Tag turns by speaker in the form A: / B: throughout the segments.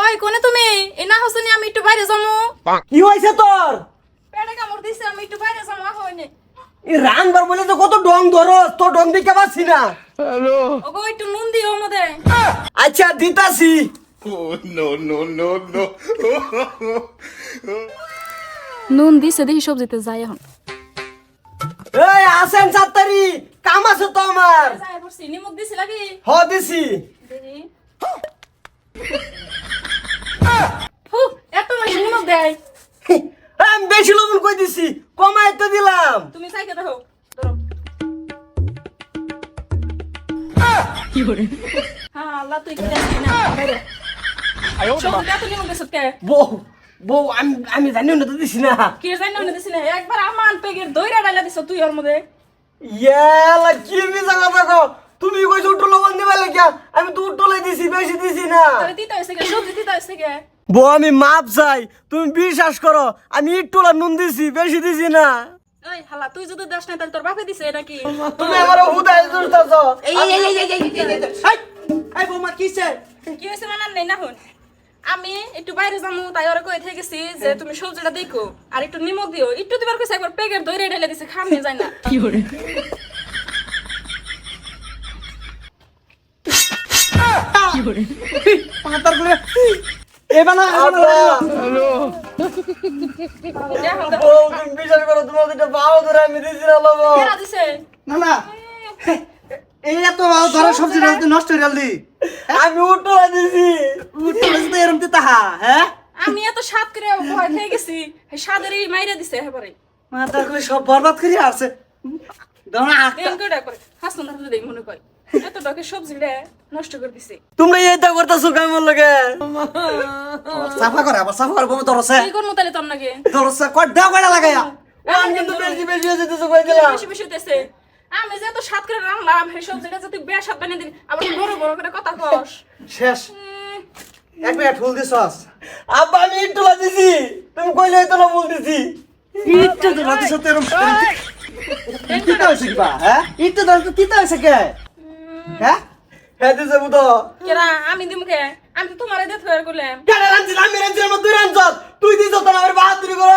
A: ওই কোনে তুমি? এ না হসনি আমি একটু বাইরে যাব
B: কি হয়েছে তোর?
A: পেটে কামড় দিছে আমি একটু বাইরে যাব
B: এই রানবার বলে তো কত ডং ধরো তোর ডং দিতে পারছি না।
A: ওগো একটু নুন দিও মধ্যে
B: আচ্ছা দিতাছি।
A: নুন দিছে দেখি সবজিতে যাই এখন।
B: এই আসেন সাত্তারি কাম আছে তো আমার।
A: পড়ছি নিমক দিছি লাগি?
B: হ দিছি।
A: ফু, এত বেশি নিমক দেয়।
B: আমি বেশি লবণ কই দিছি? কমাই তো দিলাম।
A: তুমি চাইকে দেখো। ধরো। হ্যাঁ আল্লাহ তুই কি দেখবি না? বাইরে সবজিতে এত নিমক দিছত কে।
B: বউ বউ আমি আমি জানিও না তো দিছি না।
A: কি জানি না দিছি না? একবার আমার পেগের দইরা ডালা দিছ তুই ওর মধ্যে।
B: ইয়ালা কি মিছা কথা কও তুমি কইছো উঠো লবণ দিবা লাগিয়া আমি তো উঠলে দিছি বেশি দিছি না
A: তবে দিতে কে সবজি দিতে হয়েছে কে
B: বউ আমি মাপ চাই তুমি বিশ্বাস করো আমি ইট্টুলা নুন দিছি বেশি দিছি না
A: ওই হালা তুই যদি দাস না তাহলে তোর বাপে দিছে নাকি
B: তুমি আমার
C: এই এই এই এই এই এই এই এই
A: মানে নেই না হন আমি একটু বাইরে যাব তাই ওরা কই থেকে গেছি যে তুমি সবজিটা দেখো আর একটু নিমক দিও। একটু দিবার কইছে একবার পেগের দইরে ঢেলে দিছে খামে যায় না।
C: পাতার করে এবার না
B: তুমি বিশ্বাস করো তোমার দুটো বাও ধরে আমি না
A: দিছে।
C: না না। এই এত ধরো সবজি নষ্ট হয়ে গেলি
B: আমি উঠলে দিছি
C: উঠতে তো এরম দিতে হা হ্যাঁ?
A: আমি এত স্বাদ করে ভয় খেয়ে গেছি এই মাইরে দিছে এবারে
C: মাথার করে সব বরবাদ করে আসছে দাও আটটা
A: করে করে হাসন না দেই মনে কয়। এত ডকে সবজি রে নষ্ট করে দিছে।
B: তোমরা এইটা করতেছো কেমন লাগে?
C: সাফা করে আবার সাফা করে বৌমা ধরছে
A: কি করব তাহলে নাকি
C: ধরছে কট দাও কয়টা লাগাইয়া
B: আমি কিন্তু বেশি বেশি হয়ে যেতেছো কই দিলাম
A: বেশি বেশি হইতেছে। সাত করে রাখলাম এসব জায়গা যদি বেয়া সাত বানিয়ে দিন আবার বড় বড় করে কথা কস।
C: শেষ। এক মিনিট ফুল
B: আব্বা আমি একটু বাজিছি। তুমি তো না
C: হ্যাঁ? তো এরকম কি তো কিবা হ্যাঁ? তো কি তো কে? হ্যাঁ?
B: হ্যাঁ দিছে বুদো।
A: কেরা আমি দিমকে আমি তো তোমারে দে থয়ার করলাম।
B: কেন রাঞ্জিল আমি রাঞ্জিল দুই রাঞ্জত তুই দিছ তো আমার বাহাদুরি
A: করো।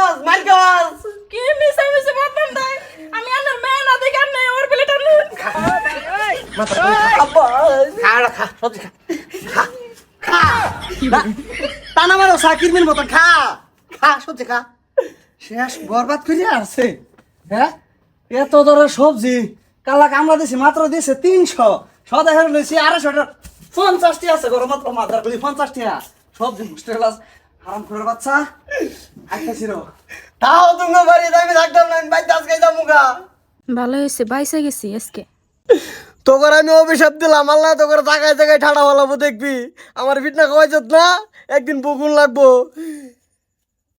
B: আব্বা
C: খা সবজি খা। মারো সবজি শেষ বরবাদ করে আসছে। হ্যাঁ এত ধরনের সবজি। কালা কামলা দিছে মাত্র দিছে তিনশো। সদা হেরে আড়াইশো টাকা। পঞ্চাশটি আছে গরম মাত্র মাথার করি পঞ্চাশটি। সবজি মুস্টে গেলাস হারাম করে বাচ্চা। আইতাছি রো।
B: তাও তুমি বাড়ি আমি থাকতাম না আমি বাইতে আজকে যাব গা
A: ভালো হয়েছে বাইসে গেছি আজকে।
B: তোকে আমি অভিশাপ দিলাম, আল্লাহ তোকর জায়গায় জায়গায় ঠাড়া ভালো দেখবি। আমার ফিটনা খাওয়াই না, একদিন বকুন লাগবো।